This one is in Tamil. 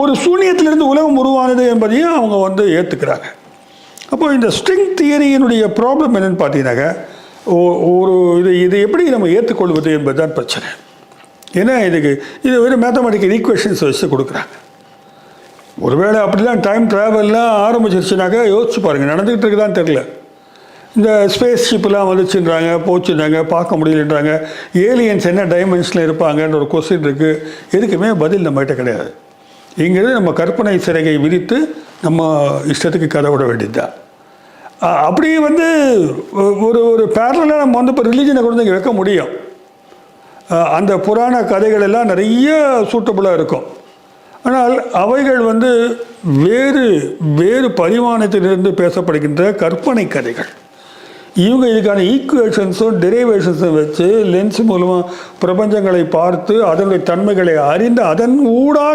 ஒரு சூனியத்திலிருந்து உலகம் உருவானது என்பதையும் அவங்க வந்து ஏற்றுக்கிறாங்க அப்போது இந்த ஸ்ட்ரிங் தியரியினுடைய ப்ராப்ளம் என்னென்னு பார்த்தீங்கன்னாக்கா ஒரு இது இது எப்படி நம்ம ஏற்றுக்கொள்வது என்பது தான் பிரச்சனை. ஏன்னா இதுக்கு இது வெறும் மேத்தமெட்டிக்கல் ஈக்குவேஷன்ஸ் வச்சு கொடுக்குறாங்க. ஒருவேளை அப்படிலாம் டைம் ட்ராவல்லாம் ஆரம்பிச்சிருச்சுனாக்கா யோசிச்சு பாருங்கள் நடந்துக்கிட்டு இருக்குதான் தெரில இந்த ஸ்பேஸ் ஷிப்லாம் வந்துச்சுன்றாங்க போச்சுன்றாங்க பார்க்க முடியலன்றாங்க. ஏலியன்ஸ் என்ன டைமென்ஷனில் இருப்பாங்கன்ற ஒரு கொஸ்டின் இருக்குது எதுக்குமே பதில் நம்மகிட்ட கிடையாது. இங்கிருந்து நம்ம கற்பனை சிறகை விரித்து நம்ம இஷ்டத்துக்கு கதை விட வேண்டியதுதான். அப்படி வந்து ஒரு ஒரு பேரலாக நம்ம வந்து இப்போ ரிலீஜனை கொண்டு இங்கே வைக்க முடியும். அந்த புராண கதைகள் எல்லாம் நிறைய சூட்டபுளாக இருக்கும். ஆனால் அவைகள் வந்து வேறு வேறு பரிமாணத்திலிருந்து பேசப்படுகின்ற கற்பனை கதைகள். இவங்க இதுக்கான ஈக்குவேஷன்ஸும் டெரிவேஷன்ஸும் வச்சு லென்ஸ் மூலமாக பிரபஞ்சங்களை பார்த்து அதனுடைய தன்மைகளை அறிந்து அதன் ஊடாக